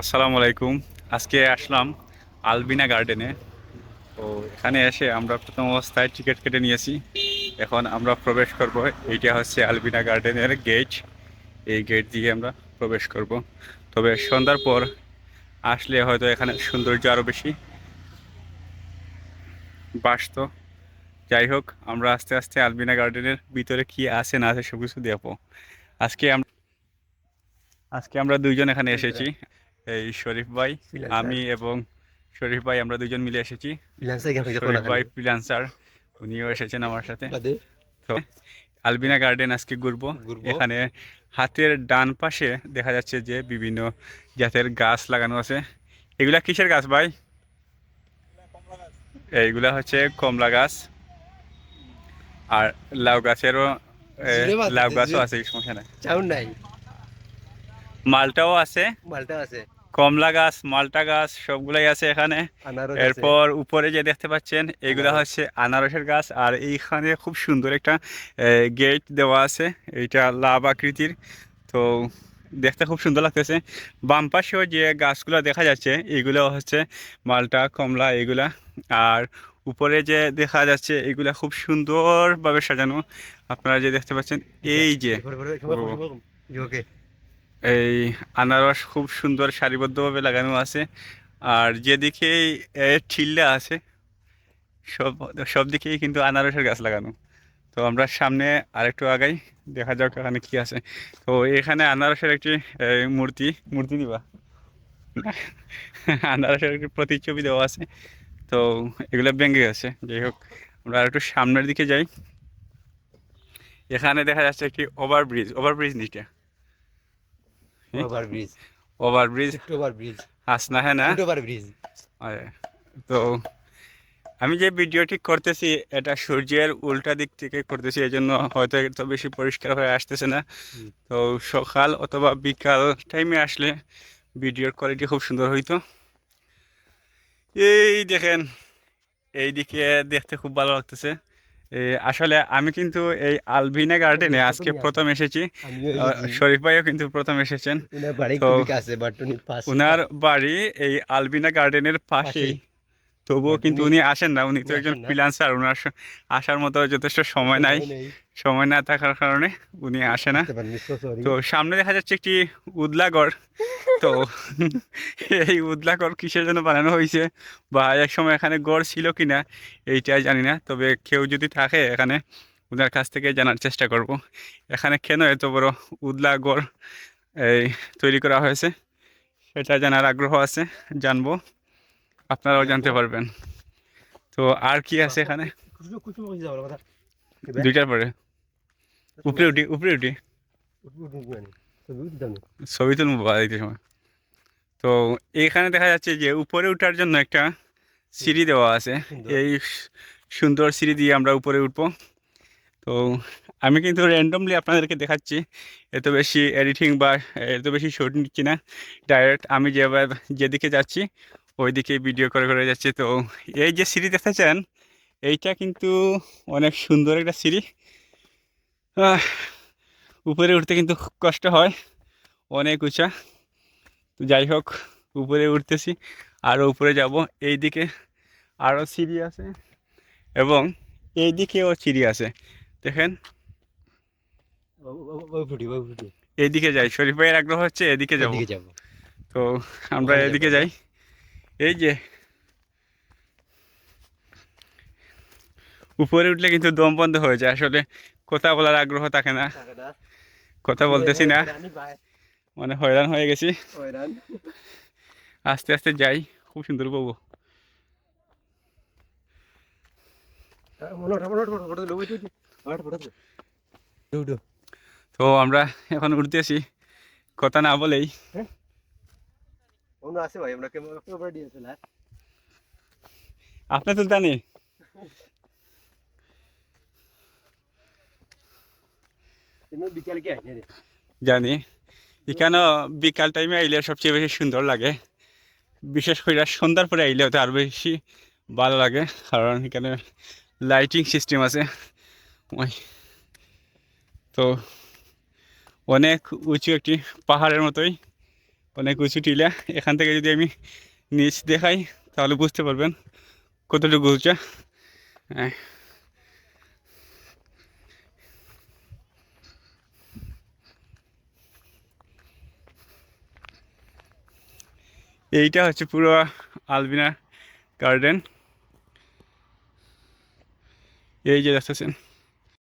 আসসালামু আলাইকুম। আজকে আসলাম আলবিনা গার্ডেনে। তো এখানে এসে আমরা প্রথম অবস্থায় টিকিট কেটে নিয়েছি। এখন আমরা প্রবেশ করব। এইটা হচ্ছে আলবিনা গার্ডেনের গেট। এই গেট দিয়ে আমরা প্রবেশ করব। তবে সন্ধ্যার পর আসলে হয়তো এখানে সৌন্দর্য আরও বেশি বাসত যাই হোক, আমরা আস্তে আস্তে আলবিনা গার্ডেনের ভিতরে কি আছে না আছে সব কিছু দেখব। আজকে আমরা আজকে আমরা দুইজন এখানে এসেছি। এই শরীফ ভাই আমি এবং শরীফ ভাই আমরা দুইজন মিলে এসেছি। শরীফ ভাই ফ্রিলান্সার উনিও এসেছেন আমার সাথে। তো আলবিনা গার্ডেন আজকে ঘুরবো। এখানে হাতের ডান পাশে দেখা যাচ্ছে যে বিভিন্ন জাতের গাছ লাগানো আছে। এগুলা কিসের গাছ ভাই? এইগুলা হচ্ছে কমলা গাছ। আর লাউ গাছেরও লাউ গাছও আছে সমস্যা নাই। চাউন নাই। মালটাও আছে মালটা আছে কমলা গাছ মালটা গাছ সবগুলাই আছে এখানে এরপর উপরে যে দেখতে পাচ্ছেন এগুলা হচ্ছে আনারসের গাছ আর এইখানে খুব সুন্দর একটা গেট দেওয়া আছে এইটা লাভ আকৃতির তো দেখতে খুব সুন্দর লাগতেছে বাম পাশেও যে গাছগুলো দেখা যাচ্ছে এগুলো হচ্ছে মালটা কমলা এগুলা আর উপরে যে দেখা যাচ্ছে এগুলা খুব সুন্দরভাবে সাজানো আপনারা যে দেখতে পাচ্ছেন এই যে এই আনারস খুব সুন্দর সারিবদ্ধভাবে লাগানো আছে। আর যেদিকেই এ, ঠিল্লা আছে সব সব দিকেই কিন্তু আনারসের গাছ লাগানো। তো আমরা সামনে আরেকটু আগাই দেখা যাক এখানে কি আছে। তো এখানে আনারসের একটি মূর্তি মূর্তি দিবা? আনারসের একটি প্রতিচ্ছবি দেওয়া আছে। তো এগুলো ভেঙে গেছে যাই হোক আমরা আরেকটু সামনের দিকে যাই। এখানে দেখা যাচ্ছে একটি ওভারব্রিজ ওভারব্রিজ নিচে। হুম? ওভার ব্রিজ ওভারব্রিজ আসনা হ্যাঁ না ওভার ব্রিজ আরে, তো আমি যে ভিডিওটি করতেছি এটা সূর্যের উল্টা দিক থেকে করতেছি এই জন্য হয়তো এত বেশি পরিষ্কার হয়ে আসতেছে না। তো সকাল অথবা বিকাল টাইমে আসলে ভিডিওর কোয়ালিটি খুব সুন্দর হইতো। এই দেখেন এইদিকে দেখতে খুব ভালো লাগতেছে। আসলে আমি কিন্তু এই আলভিনা গার্ডেনে আজকে প্রথম এসেছি। শরীফ ভাইও কিন্তু প্রথম এসেছেন। ওনার বাড়ি এই আলবিনা গার্ডেনের পাশেই। তবুও কিন্তু উনি- আসেন না। উনি তো একজন। ফ্রিলান্সার ওনার আসার মতো যথেষ্ট সময় নাই। সময় না থাকার কারণে উনি আসে না। তো সামনে দেখা যাচ্ছে একটি উদলাগড়। তো এই উদলাগড় কিসের জন্য বানানো হয়েছে বা এক সময় এখানে গড় ছিল কিনা এইটাই জানি না। তবে কেউ যদি থাকে এখানে ওনার কাছ থেকে জানার চেষ্টা করব। এখানে কেন এত বড় উদলাগড় এই তৈরি করা হয়েছে সেটা জানার আগ্রহ আছে জানব। আপনারাও জানতে পারবেন। তো আর কি আছে এখানে? দুইটার পরে। উপরে উঠি উপরে উঠি। ছবি তুলবো বাড়িতে সময়। তো এখানে দেখা যাচ্ছে যে উপরে উঠার জন্য একটা সিঁড়ি দেওয়া আছে। এই সুন্দর সিঁড়ি দিয়ে আমরা উপরে উঠবো। তো আমি কিন্তু র্যান্ডমলি আপনাদেরকে দেখাচ্ছি এত বেশি এডিটিং বা এত বেশি শুট নিচ্ছি না ডাইরেক্ট আমি যেভাবে যেদিকে যাচ্ছি ওই দিকে ভিডিও করে করে যাচ্ছি তো এই যে সিঁড়ি দেখতেছেন এইটা কিন্তু অনেক সুন্দর একটা সিঁড়ি উপরে উঠতে কিন্তু কষ্ট হয় অনেক উঁচা তো যাই হোক উপরে উঠতেছি আরও উপরে যাব এই দিকে আরও সিঁড়ি আছে এবং এই দিকেও সিঁড়ি আছে দেখেন এইদিকে যাই শরীফ ভাইয়ের আগ্রহ হচ্ছে এদিকে যাব তো আমরা এদিকে যাই এই যে। উপরে উঠলে কিন্তু দম বন্ধ হয়ে যায় আসলে কথা বলার আগ্রহ থাকে না। কথা বলতেছি না। মানে হয়রান হয়ে গেছি। আস্তে আস্তে যাই খুব সুন্দর পাবো তো আমরা এখন উঠতেছি কথা না বলেই। আছে ভাই আমরা ক্যামেরা ডিএসএলআর আপনি তুলতে নি তুমি কি আইনে জানি। এখানে বিকাল টাইমে আইলে সবচেয়ে বেশি সুন্দর লাগে। বিশেষ করে সন্ধ্যার পরে আইলে তো আরও বেশি ভালো লাগে কারণ এখানে লাইটিং সিস্টেম আছে। ওই। তো অনেক উঁচু একটি পাহাড়ের মতোই। অনেক উঁচু টিলা। এখান থেকে যদি আমি নিচ দেখাই, তাহলে বুঝতে পারবেন কতটুকু উঁচা। হ্যাঁ। এইটা হচ্ছে পুরো আলবিনা গার্ডেন। এই যে দেখতেছেন।